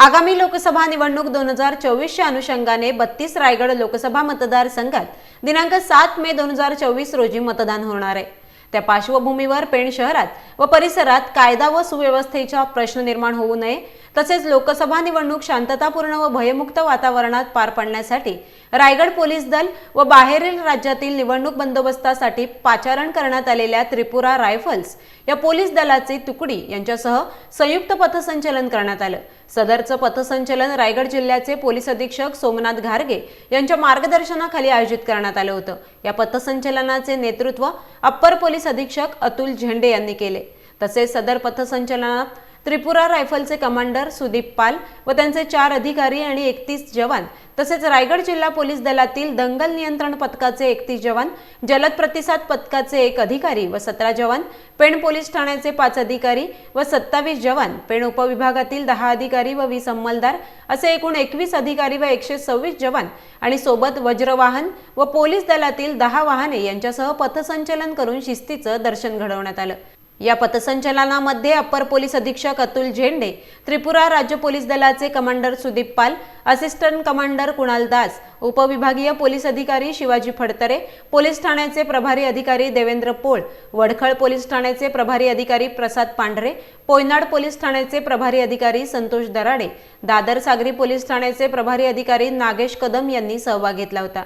आगामी लोकसभा निवडणूक दोन हजार चोवीसच्या अनुषंगाने बत्तीस रायगड लोकसभा मतदारसंघात दिनांक सात मे दोन हजार चोवीस रोजी मतदान होणार आहे. त्या पार्श्वभूमीवर पेण शहरात व परिसरात कायदा व सुव्यवस्थेचा प्रश्न निर्माण होऊ नये तसेच लोकसभा निवडणूक शांततापूर्ण व भयमुक्त वातावरणात पार पाडण्यासाठी रायगड पोलीस दल व बाहेरील राज्यातील निवडणूक बंदोबस्तासाठी पाचारण करण्यात आलेल्या त्रिपुरा रायफल्स या पोलीस दलाची तुकडी यांच्यासह संयुक्त पथसंचलन करण्यात आलं. सदरचं पथसंचलन रायगड जिल्ह्याचे पोलीस अधीक्षक सोमनाथ घारगे यांच्या मार्गदर्शनाखाली आयोजित करण्यात आलं होतं. या पथसंचलनाचे नेतृत्व अप्पर पोलीस अधीक्षक अतुल झेंडे यांनी केले. तसेच सदर पथसंचलनात त्रिपुरा रायफलचे कमांडर सुदीप पाल व त्यांचे चार अधिकारी आणि एकतीस जवान. तसेच रायगड जिल्हा पोलीस दलातील दंगल नियंत्रण पथकाचे एकतीस जवान जलद प्रतिसाद पथकाचे एक अधिकारी व सतरा जवान पेण पोलीस ठाण्याचे पाच अधिकारी व सत्तावीस जवान पेण उपविभागातील दहा अधिकारी व वीस अंमलदार असे एकूण एकवीस अधिकारी व एकशे सव्वीस जवान आणि सोबत वज्रवाहन व पोलीस दलातील दहा वाहने यांच्यासह पथसंचलन करून शिस्तीचं दर्शन घडवण्यात आलं. या पथसंचलनामध्ये अप्पर पोलीस अधीक्षक अतुल झेंडे त्रिपुरा राज्य पोलीस दलाचे commander Sudeep Pal assistant commander Kunal Das उपविभागीय पोलीस अधिकारी शिवाजी फडतरे पोलीस ठाण्याचे प्रभारी अधिकारी देवेंद्र पोळ वडखळ पोलीस ठाण्याचे प्रभारी अधिकारी प्रसाद पांढरे पोयनाड पोलीस ठाण्याचे प्रभारी अधिकारी संतोष दराडे दादर सागरी पोलीस ठाण्याचे प्रभारी अधिकारी नागेश कदम यांनी सहभाग घेतला होता.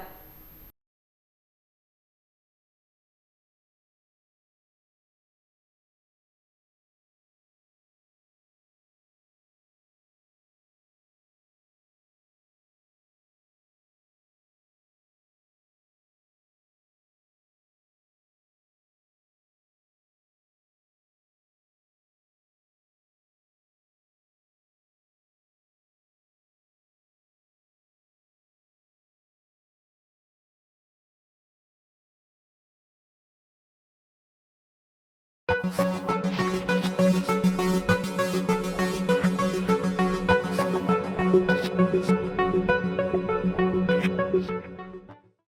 Thank you.